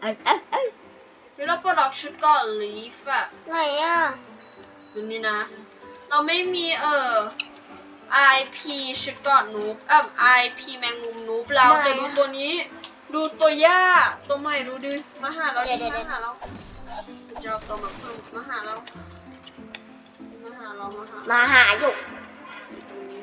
เอ้ยเอ้ยเอ้ยเวลาปลดล็อกชุดก่อนลีฟอะไหนอะดูนี่นะ เราไม่มีเอ่อ IP ชุดก่อนนูบเอ่อ IP แมงมุมนูบเราไหนอะแต่ดูตัวนี้ ดูตัวย่าตัวใหม่ดูดิมาหาเราดิเดี๋ยวๆๆมาหาเราจะเอาตัวมาเพิ่มมาหาเรามาหาเรามาหามาหาอยู่ตรงนี้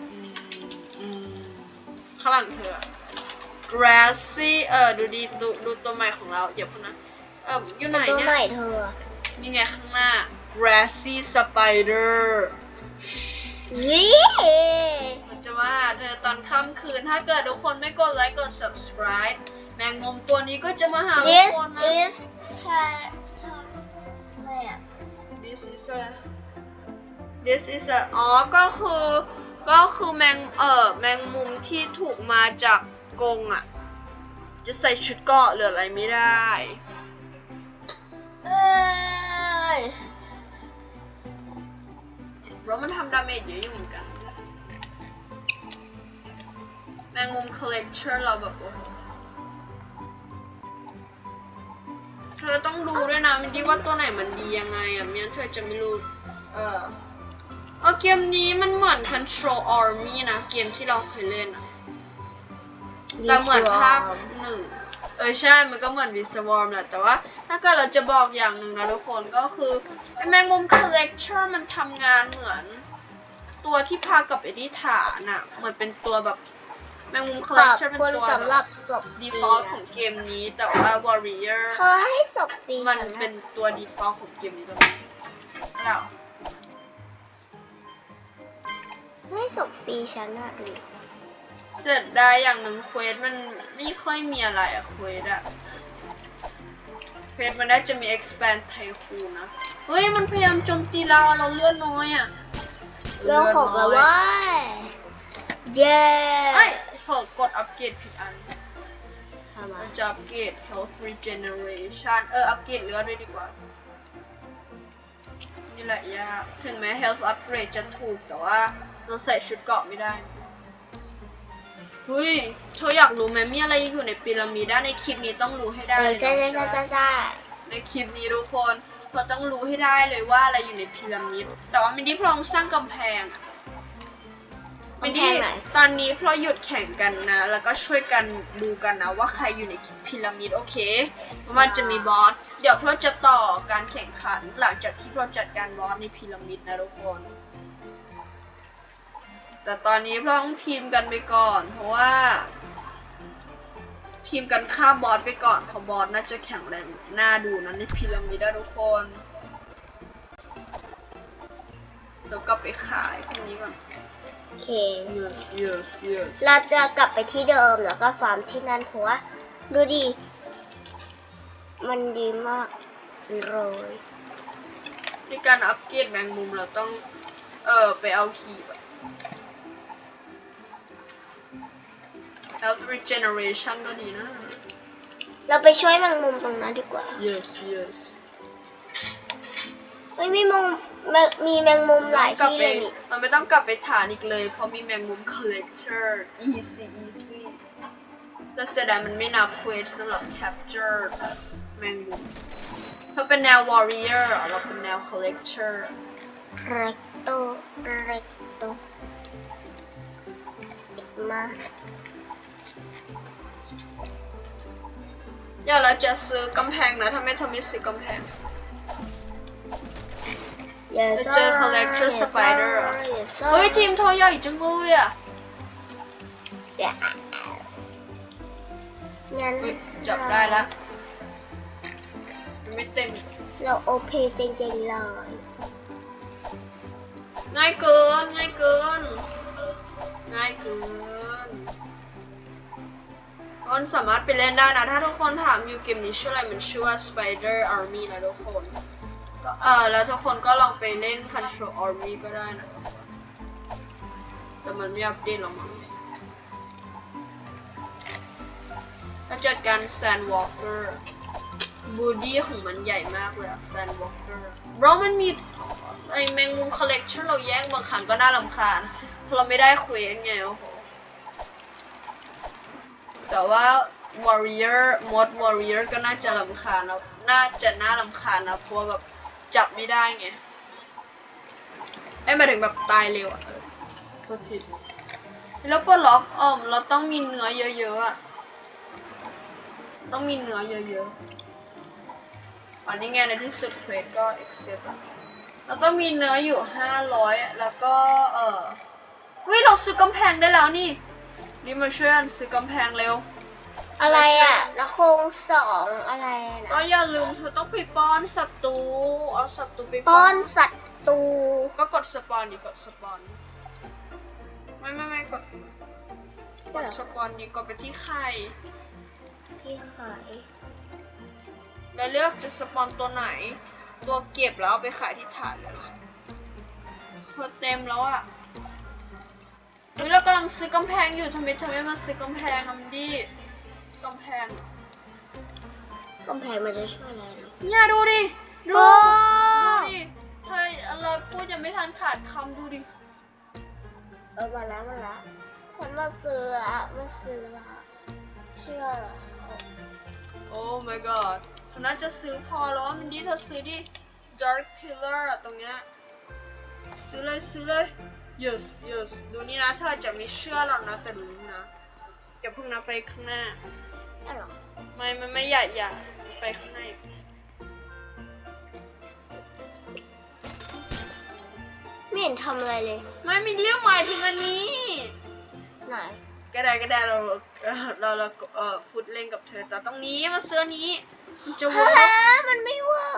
อืมอืมข้างหลังเธอ grassy เออดูดีดูดูตัวใหม่ของเราอย่าพูดนะ เอออยู่ไหนตัวเนี่ยใหม่เธอนี่ไงข้างหน้า grassy spider นี่มันจะว่าเธอตอนค่ำคืน ถ้าเกิดทุกคนไม่กดไลค์กด subscribe แมงมุมตัวนี้ก็จะมาหาทุก this คนนะ is แค่อะไรอะ this is a this is a อ๋อ ก็คือ ก็คือแมง เอ่อ แมงมุมที่ถูกมาจาก กรงอะ จะใส่ชุดเกราะหรืออะไรไม่ได้เอ้ยเพราะมันทำดาเมจเยอะอยู่เหมือนกัน แมงมุม collector เราแบบโอ้โหเธอต้องดูด้วยนะมันดีว่าตัวไหนมันดียังไงอะไม่งั้นเธอจะไม่รู้ เออเอาเกมนี้มันเหมือน control army นะ เกมที่เราเคยเล่นอะ แต่เหมือนภาคหนึ่งเออใช่มันก็เหมือนวิสวอร์มแหละแต่ว่า ถ้าเกิดเราจะบอกอย่างหนึ่งนะทุกคนก็คือไอ้แมงมุม collector มันทำงานเหมือน ตัวที่พากับไปที่ฐานอะเหมือนเป็นตัวแบบแมงมุมขอบ collector เป็นคุณตัวสำหรับศพ default ของเกมนี้ แต่ว่า warrior เธอให้ศพฟรีมันฉัะเป็นตัว default ของเกมนี้ด้วยแล้วให้ศพฟรีฉันอะดู เสร็จได้อย่างหนึ่งเควสมันไม่ค่อยมีอะไรอะเควสอะเควสมันได้จะมี expand ไทคูนะ เฮ้ย มันพยายามโจมตีเราอะเราเลือดน้อยอะเรื่องของเราเลือดน้อยเว่าเย้เอ้ยเผลอกดอัปเกรดผิดอันทำไมเราจะอัปเกรด health regeneration เออ อัปเกรดเลือดด้วยดีกว่า นี่แหละยาก ถึงแม้ health upgrade จะถูกแต่ว่าเราใส่ชุดเกราะไม่ได้ เฮ้ยเธออยากรู้ไหมมีอะไรอยู่ในพีระมิดอะในคลิปนี้ต้องรู้ให้ได้เอเลอยใช่ใช่ใช่ใช่ใช่ในคลิปนี้ทุกคนเธอต้องรู้ให้ได้เลยว่าอะไรอยู่ในพีระมิด แต่ว่ามินดี้พลองสร้างกำแพงอะมินดี้ตอนนี้เพราะหยุดแข่งกันนะ แล้วก็ช่วยกันดูกันนะว่าใครอยู่ในพีระมิดโอเคเพราะมันจะมีบอส เดี๋ยวเพราะจะต่อการแข่งขัน หลังจากที่เราจัดการบอสในพีระมิดนะทุกคน แต่ตอนนี้เพราะต้องทีมกันไปก่อน เพราะว่า ทีมกันฆ่าบอสไปก่อนเพราะบอสน่าจะแข็งแรงน่าดูนะในพีระมิดอะทุกคนเดี๋ยวกลับไปขายพวกนี้ก่อนโอเค yes yes yes เราจะกลับไปที่เดิมแล้วก็ฟาร์มที่นั่นเพราะว่าดูดิ มันดีมากเลยในการอัปเกรดแมงมุมเราต้อง เออไปเอาคีบ health regeneration ก็ดีนะ เราไปช่วยแมงมุมตรงนั้นดีกว่า yes yes ไม่มีมุมแมมีแมงมุมหลายกลับที่ไปเลยนี่เราไม่ต้องกลับไปฐานอีกเลย เพราะมีแมงมุม collector easy easy แต่เสียดายมันไม่นับ quest สำหรับ capture แมงมุมเธอเป็นแนว warrior เหรอเราเป็นแนว collector เรกโตเรกโตมา เดี๋ยวเราจะซื้อกำแพงนะทำไมเธอไม่ซื้อกำแพง อย่าจะเจอ collector spider เหรออย่าซ่าเฮ้ยทีมเธอใหญ่จังเลยอะอย่างั้นเฮ้ยจับได้ละยังไม่เต็มเราโอเพจริงๆเลยง่ายเกินง่ายเกินง่ายเกิน คนสามารถไปเล่นได้นะ ถ้าทุกคนถามอยู่เกมนี้ชื่ออะไรมันชื่อว่า Spider Army นะทุกคนก็เออแล้วทุกคนก็ลองไปเล่น Control Army ก็ได้นะ แต่มันไม่อัปเดตหรอกมั้งก็จัดการ Sandwalker บูดี้ของมันใหญ่มากเลยอะ Sandwalker เพราะมันมีไอแมงมุม collection เราแย่งบางครั้งก็น่ารำคาญ เพราะเราไม่ได้เควสไงโอ้โห แต่ว่า warrior mod warrior ก็น่าจะลำคาญนะน่าจะน่าลำคาญนะเพราะว่าแบบจับไม่ได้ไงไอ้มาถึงแบบตายเร็วอะโทษผิดแล้วปลดล็อกอ่อมเราต้องมีเนื้อเยอะๆอะต้องมีเนื้อเยอะๆอันนี้ไงในที่สุดเควสก็ accept อะเราต้องมีเนื้ออยู่ห้าร้อยแล้วก็เออเฮ้ยเราซื้อกำแพงได้แล้วนี่ นี่มาช่วยกันซื้อกำแพงเร็ว อะไรอะแล้วโครงสองอะไรนะก็อย่าลืมเธอต้องไปป้อนศัตรูเอาศัตรูไปป้อนสัตว์ตูก็กดสปอนดิกดสปอนไม่ไม่ไม่กดกดสปอนดิกดไปที่ไข่ที่ขายแล้วเลือกจะสปอนตัวไหน ตัวเก็บแล้วเอาไปขายที่ฐานเลยนะพอเต็มแล้วอะ เฮ้ยเรากำลังซื้อกำแพงอยู่ทำไมเธอไม่มาซื้อกำแพงอะมันดีกำแพงอะกำแพงมันจะช่วยอะไรนะเนี่ยดูดิดูโอ้ ดูดิเธอเราพูดยังไม่ทันขาดคำดูดิเออมาแล้วมาแล้วฉันมาซื้ออะมาซื้อละเชื่อเหรอโอ้ my god เธอน่าจะซื้อพอแล้วมันดีเธอซื้อดิ dark pillar อะตรงเนี้ยซื้อเลยซื้อเลย yes yes ดูนี่นะเธอจะไม่เชื่อหรอกนะแต่รู้นะอย่าเพิ่งนะไปข้างหน้าได้เหรอไม่ไม่ไม่อย่าอย่าไปข้างหน้าอีกไม่เห็นทำอะไรเลย ไม่มีเรียกหมายถึงอันนี้ ไหนก็ได้ก็ได้เราเราเราเอ่อพูดเล่นกับเธอ แต่ตรงนี้มาซื้ออันนี้มันจะเวิร์กฮะมันไม่เวิร์ก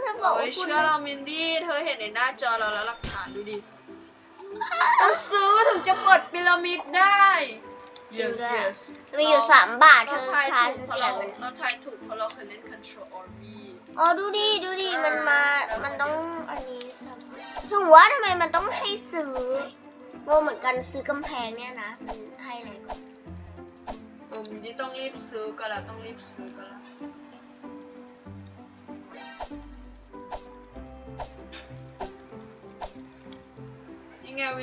เธอบอกโอ้ว่ายคุณเชื่อเรามินดี้เธอเห็นในหน้าจอเราแล้วหลักฐานดูดิ ต้องซื้อถึงจะเปิดพีระมิดได้ yes yes มีอยู่สามบาทเธเราอทายทายถูกเพราะเสียเราเงินเราทายถูกเพราะเราเคยเล่น Control Army อ๋อดูดิดูดิมันมา มันต้องอันนี้สามถึงว่าทำไมมันต้องให้ซื้องงเหมือนกันซื้อกำแพงเนี่ยนะมันให้อะไรก่อนเออมินดี้ต้องรีบซื้อกันแล้วต้องรีบซื้อกันแล้ว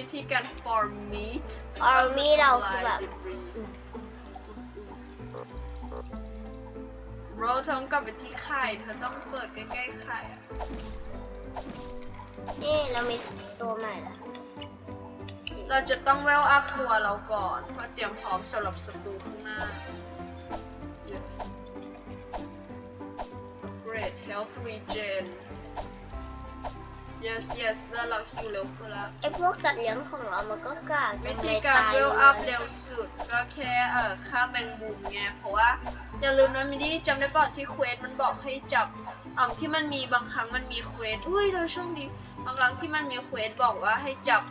วิธีการ farm meat ออร์มี่เราคือแบบ โรเธอต้องกลับไปที่ไข่เธอต้องเปิดใกล้ๆไข่อะนี่เรามีตัวใหม่ละเราจะต้องเวลอัพตัวเราก่อนเพื่อเตรียมพร้อมสำหรับศัตรูข้างหน้า Great Health Regen Yes yes แล้วเราฮิวเร็วขึ้นแล้วไอพวกสัตว์เลี้ยงของเรามันก็กากวิธีการเวลอัพเร็วสุดก็แค่เอ่อฆ่าแมงมุมไงเพราะว่าอย่าลืมนะมินดี้จำได้ป่ะที่เควสมันบอกให้จับอ่าที่มันมีบางครั้งมันมีเควสอุ้ยเราโช่วงดีบางครั้งที่มันมีเควสบอกว่าให้จับ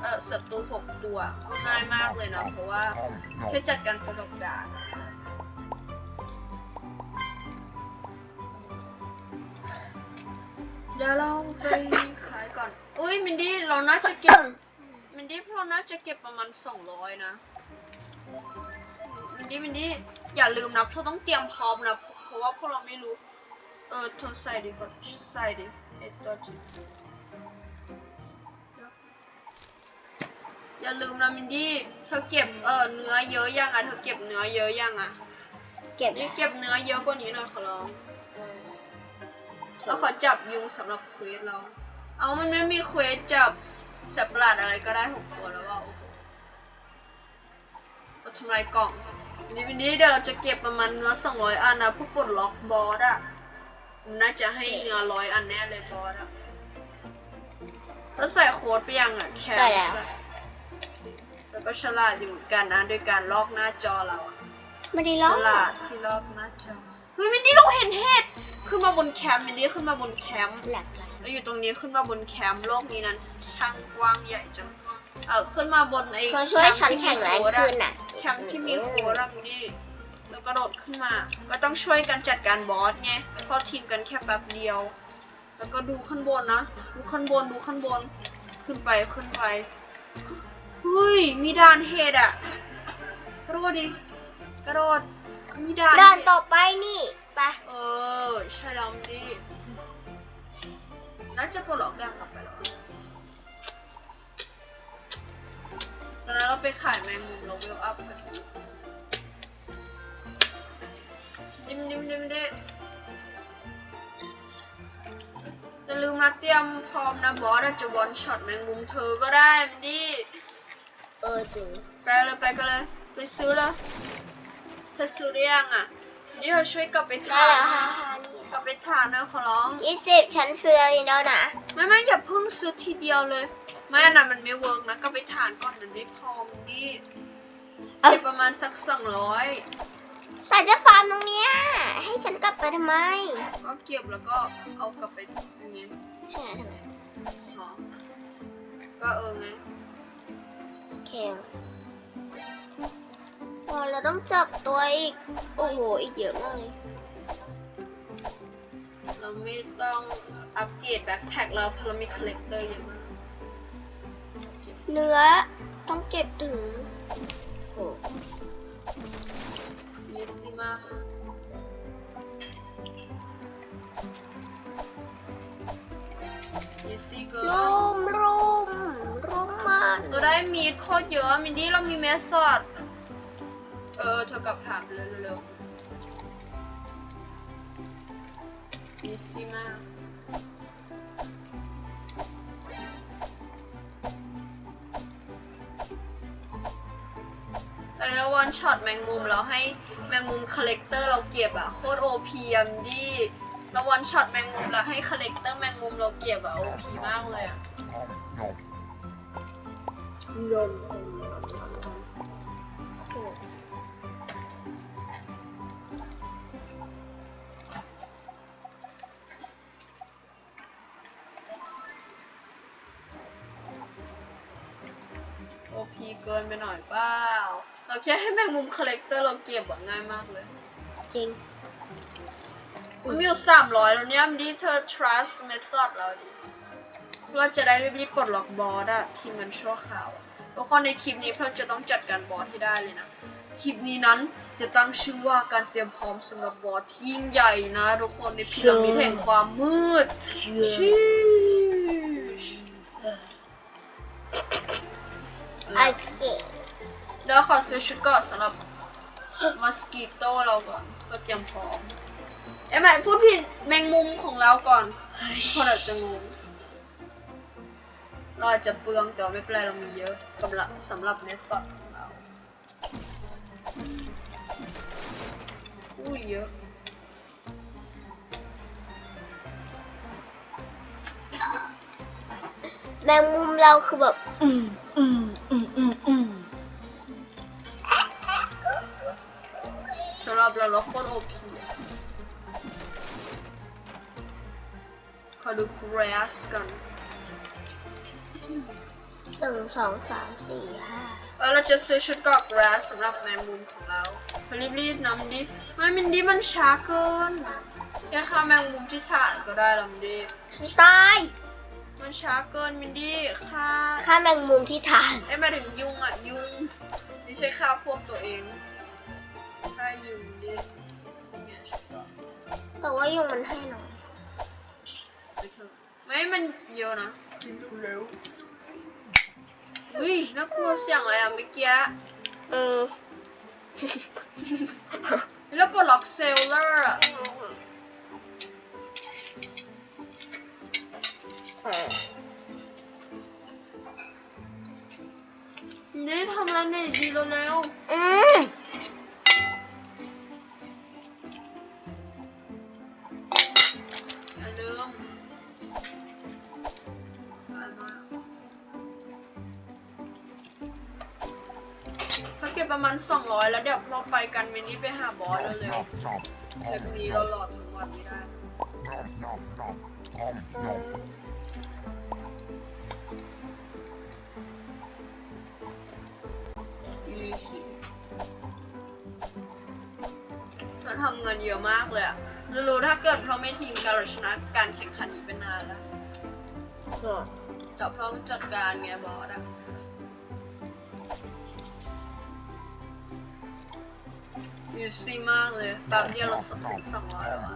เอ่อศัตรูหกตัวก็ง่ายมากเลยนะเพราะว่าแค่จัดการประกอบด่านเดี๋ยวเราไปขายก่ อนอุ้ยมินดี้เราน่าจะเก็บ มินดี้พวกเราน่าจะเก็บประมาณสองร้อยนะ มินดี้มินดี้อย่าลืมนะเธอต้องเตรียมพร้อมนะ เพราะว่าพวกเราไม่รู้ เออเธอใส่ดิก่อนใส่ดิไอตัวจีอย่าลืมนะมินดี้เธอเก็บเออเนื้อเยอะยังอะเธอเก็บเนื้อเยอะยังอะเก็บนี่เก็บเนื้อเยอะกว่านี้หน่อยขอร้องแล้วขอจับยุงสำหรับเควสเรา เอามันไม่มีเควสจับสัตว์ประหลาดอะไรก็ได้หกตัวแล้วว่าโอ้โหเราทำลายกล่องนี่วันนี้เดี๋ยวเราจะเก็บประมาณเนื้อสองร้อยอันนะเพื่อปลดล็อกบอสอะมันน่าจะให้เนื้อร้อยอันแน่เลยบอสอะแล้วใส่โค้ดไปยังอะแคสแล้วก็ฉลาดอยู่เหมือนกันนะโดยการลอกหน้าจอเราไม่ได้ฉล้อลาดที่รอบหน้าจอเฮ้ยมินดี้เราเห็นเห็ดขึ้นมาบนแคมป์มินดี้ขึ้นมาบนแคมป์แหลก เลยเราอยู่ตรงนี้ขึ้นมาบนแคมป์โลกนี้นั้นช่างกว้างใหญ่จังเออขึ้นมาบนไอ้เธอช่วยฉันมป์ที่แข่งแรงมีโค้ดอะขึ้นน่ะแคมป์ที่มีโค้ดอะมินดี้แล้วก็โดดขึ้นมา ก็ต้องช่วยกันจัดการบอสไงเพราะทีมกันแค่แป๊บเดียว แล้วก็ดูข้างบนนะ ดูข้างบนดูข้างบน ขึ้นไปขึ้นไปเฮ้ยมีด่านเห็ดอะกระโดดดิกระโดดมีด่านด่านเห็ต่อไปนี่ไปเออใช่แล้วดิ Bence Polak ben kapıyorum. ตอนนั้นเราไปขายแมงมุมลงเวลอัพกันดิมดิมดิมดิจะลืมมาเตรียมพร้อมนะบอสอาจะบอลช็อตแมงมุมเธอก็ได้มันดิ เออจริงไปเลยไปกันเลย ไปซื้อเลยเธอซื้อเรือยงอะ นี่เราช่วยกลับไปทาน แล้วนะค่ะค่ะนี่กลับไปทานนะขอร้อง ยี่สิบฉันซื้ออันนี้แล้วนะ ไม่ไม่อย่าเพิ่งซื้อทีเดียวเลย ไม่อันนั้นมันไม่เวิร์กนะก็ไปทานก่อนมันไม่พอมันดีเก็บประมาณสักสองร้อยสายจะฟาร์มตรงเนี้ยให้ฉันกลับไปทำไมก็เก็บแล้วก็เอากลับไปอย่างงี้ใช่ทำไมอ๋อก็เออไงโอเคพอเราต้องจับตัวอีก โอ้โห อีกเยอะมากเลย เราไม่ต้องอัปเกรดแบ็คแพ็คแล้วเพราะเรามีคอลเลกเตอร์เยอะมากเนื้อต้องเก็บถึงโอ้เยสซี่มากเยสซี่เกินรุมรุมรุมมันเราได้มีดโคตรเยอะมินดี้เรามีเมสซอดเออเธอกลับถามไปเลยเร็วๆ เยสซี่มากแต่ในวันช็อตแมงมุมเราให้แมงมุมคอลเลกเตอร์เราเก็บอะโคตรโอพีอันดีแล้ววันช็อตแมงมุมเราให้คอลเลกเตอร์แมงมุมเราเก็บอะโอพีมากเลยอะยมโอ กินไปหน่อยเปล่าเราแค่ให้แมงมุมคอลเลกเตอร์เราเก็บอะง่ายมากเลยจริงมันมีอยู่สามร้อยแล้วเนี่ยมันดีเธอ trust method เราดิเราจะได้รีบๆปลดล็อกบอสอะที่มันชั่วคราวอะทุกคนในคลิปนี้เราจะต้องจัดการบอสให้ได้เลยนะ คลิปนี้นั้นจะตั้งชื่อว่าการเตรียมพร้อมสำหรับบอสที่ยิ่งใหญ่นะทุกคนในพีระมิดแห่งความมืดชิช โอเคเดี๋ยวขอซื้อชุดเกราะสำหรับมอสกิโต้เราก่อนก็เตรียมพร้อมเอ้ยไม่พูดผิดแมงมุมของเราก่อนคนอาจจะงงเราอาจจะเปลืองแต่ว่าไม่เป็นไรเรามีเยอะสำหรับสำหรับเนสตของเราอุ้ยเยอะแมงมุมเราคือแบบ อืมอืม เราเราโคตรโอพีขอดูกราสกันหนึ่งสองสามสี่ห้าเออเราจะซื้อชุดเกราะ grass สำหรับแมงมุมของเราไปรีบๆนะมินดี้ไม่มินดี้มันช้าเกินแค่ฆ่าแมงมุมที่ฐานก็ได้แล้วมินดี้ฉันตายมันช้าเกินมินดี้ฆ่าฆ่าแมงมุมที่ฐานไอ้ยหมายถึงยุงอะ ยุง ไม่ใช่ฆ่าพวกตัวเอง ฆ่ายุงดิเนี่ยชุดเกราะแต่ว่ายุงมันให้น้อย ไปเถอะไม่มันเยอะนะกินเร็วอุ้ยน่ากลัวเสียงอะไรอะเมื่อกี้อืมแล้วปลดล็อกเซลเลอร์อะนี่ทำอะไรเนี่ยดีเร็วอืม ประมาณ 200 แล้วเดี๋ยวเราไปกันมินี่ไปหาบอสเร็วๆเทปนี้เรารอทั้งวันไม่ได้ยี่สิบเราทำเงินเยอะมากเลยอะจะรู้ถ้าเกิดเราไม่ทีมกันเราชนะการแข่งขันนี้เป็นนานแล้วแต่เพราะจัดการไงบอสอะ ยูซี่มากเลยแบบเดียวเราสองสองร้อยแล้วอะ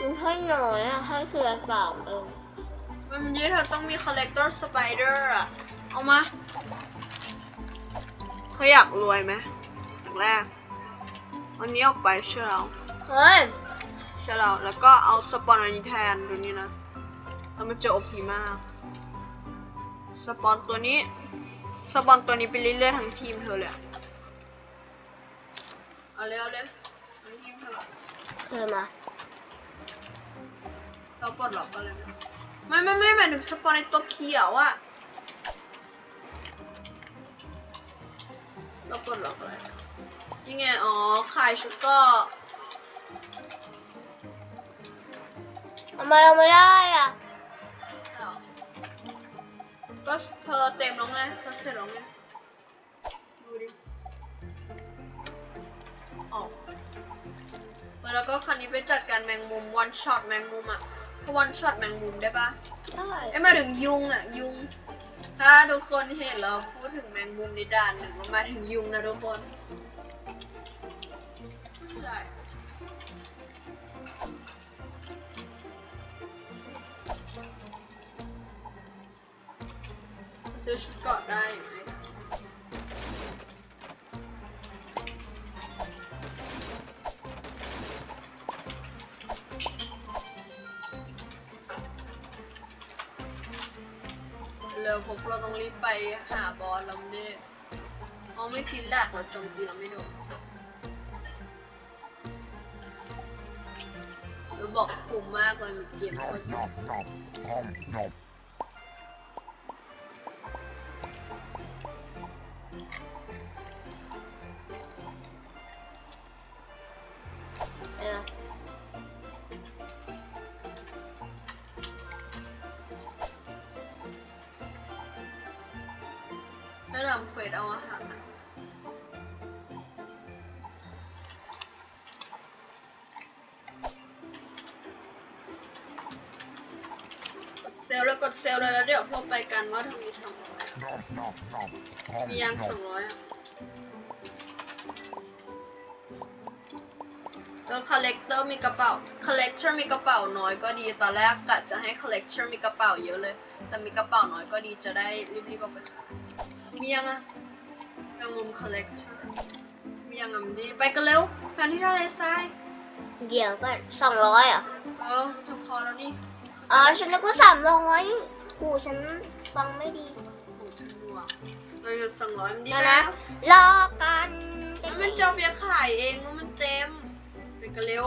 มันให้น้อยอะให้เสือสามเองมันยี่เธอต้องมีคอลเลกเตอร์สไปเดอร์อะเอามาเขาอยากรวยไหมอย่างแรกวันนี้ออกไปเชื่อเราเฮ้ยใช่แล้วแล้วก็เอาสปอนอันนี้แทนดูนี่นะแล้วมันจะโอพีมากสปอนตัวนี้สปอนตัวนี้ไปเรื่อยๆทั้งทีมเธอเลย เอาเลยเอาเลยทั้งทีมเธอเคยมา เราปลดล็อกกันเลยไมไม่ไม่ไม่หมายถึงสปอนในตัวเขียวอะเราปลดล็อกอะไรนี่ไง อ๋อขายชุดก็ทำไมเราไม่ได้อะ ก็เธอเต็มแล้วไงเธอเสร็จแล้วไง แล้วก็คันนี้ไปจัดการแมงมุมวันช็อตแมงมุมอะวันช็อตแมงมุมได้ปะได้ไอ้ยมาถึงยุงอะยุง ถ้าทุกคนเห็นเราพูดถึงแมงมุมในด่านหนึ่งมันมาถึงยุงนะทุกคนใช่ซื้อชุดเกาะได้อยู่ไหม ร็วพวกเราต้องรีบไปหาบอสแล้วเนี่ยเขาไม่กินแรกเราจมตีเราไม่โดนเราบอกกลุ่มมากเลยมีเกมด้วย Nom, ลลแล้วกดเซลลเลยแล้วเดี๋ยวพวกไปกันว่าถ้ามีสองร้อย Nom, nom, nom. Nom, มียังสอง nom. ร้อยอะแล้ว collector มีกระเป๋า collector มีกระเป๋าน้อยก็ดี ตอนแรกกะจะให้ collector มีกระเป๋าเยอะเลย แต่มีกระเป๋าน้อยก็ดี จะได้รีบๆเอาไปขายมียังอะยังมุม collector มียังอะมันดีไปกันเร็วแฟนที่ทะเลทรายเดี๋ยวก่อนสองร้อยอะเออจะพอแล้วนี่ อ๋อฉันนึกว่าสามร้อยกูฉันฟังไม่ดีโอ้โหฉันรัวเราจะสั่งร้อยมันดีเดี๋ยวไหมนะ รอกันแล้วมันจะเอาไปขายเองว่ามันเต็มไปกันเร็ว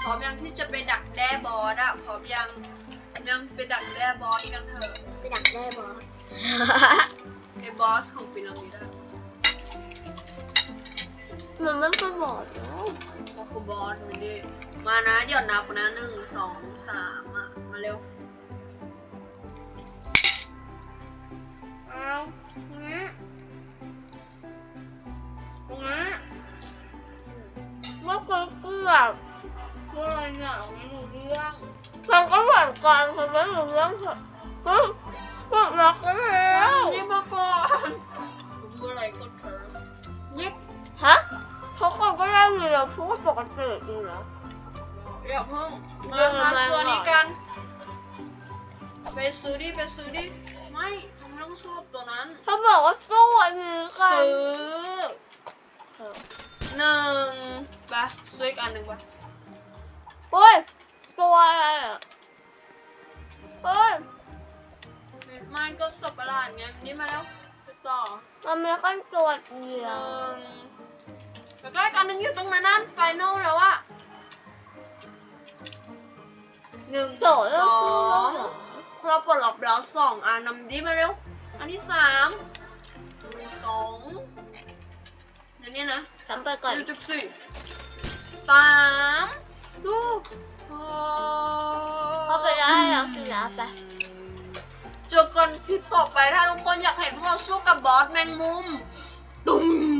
พร้อมยังที่จะไปดักแด้บอสอะพร้อมยังยังไปดักแด้บอสกันเถอะไปดักได้บอสไอ้บอสของปิรามิดอะมันไม่เคยบอกแล้วก็คือบอสมันดิมานะเดี๋ยวนับนะหนึ่งสองสามอะ มาเร็วเอางี้งี้ว่าคนเกลือบเมื่อไรเนี่ยเราไม่รู้เรื่องมันก็เหมือนกันฉันไม่รู้เรื่องเถอะเฮ้ยบอกรักกันแล้วนี่มาก่อนเมื่อไรก็เธอยิกฮะทุกคนก็ได้ยินเราพูดปกติอยู่นะอย่าเพิ่งเรื่มาองมันมามาตัวนี้ก่อนกัน ไปซื้อดิไปซื้อดิไม่ทำไมต้องสู้กับตัวนั้น เขาบอกว่าสู้อันนี้กันซื้อเออหนึ่งไปซื้ออีกอันหนึ่งไปเฮ้ยตัวอะไรอะเฮ้ยไม่ก็สับประหลาดไงนี่มาแล้วไปต่อมันมีกันตัวเดีหยวนึ่งแล้วก็อีกอันหนึ่งอยู่ตรงนั้นนั่นไฟนอลแล้วอะหนึ่งโจทย์สอง เราปลดล็อกแล้วสองอันนำดีมาเร็ว อันที่สามหนึ่งสองเดี๋ยวนี้นะทำไปก่อนหนึ่งจุดสี่สามดูโอ้เข้าไปได้แล้วกินแล้วไปเจอกันคลิปต่อไปถ้าทุกคนอยากเห็นพวกเราสู้กับบอสแมงมุมตุ้ม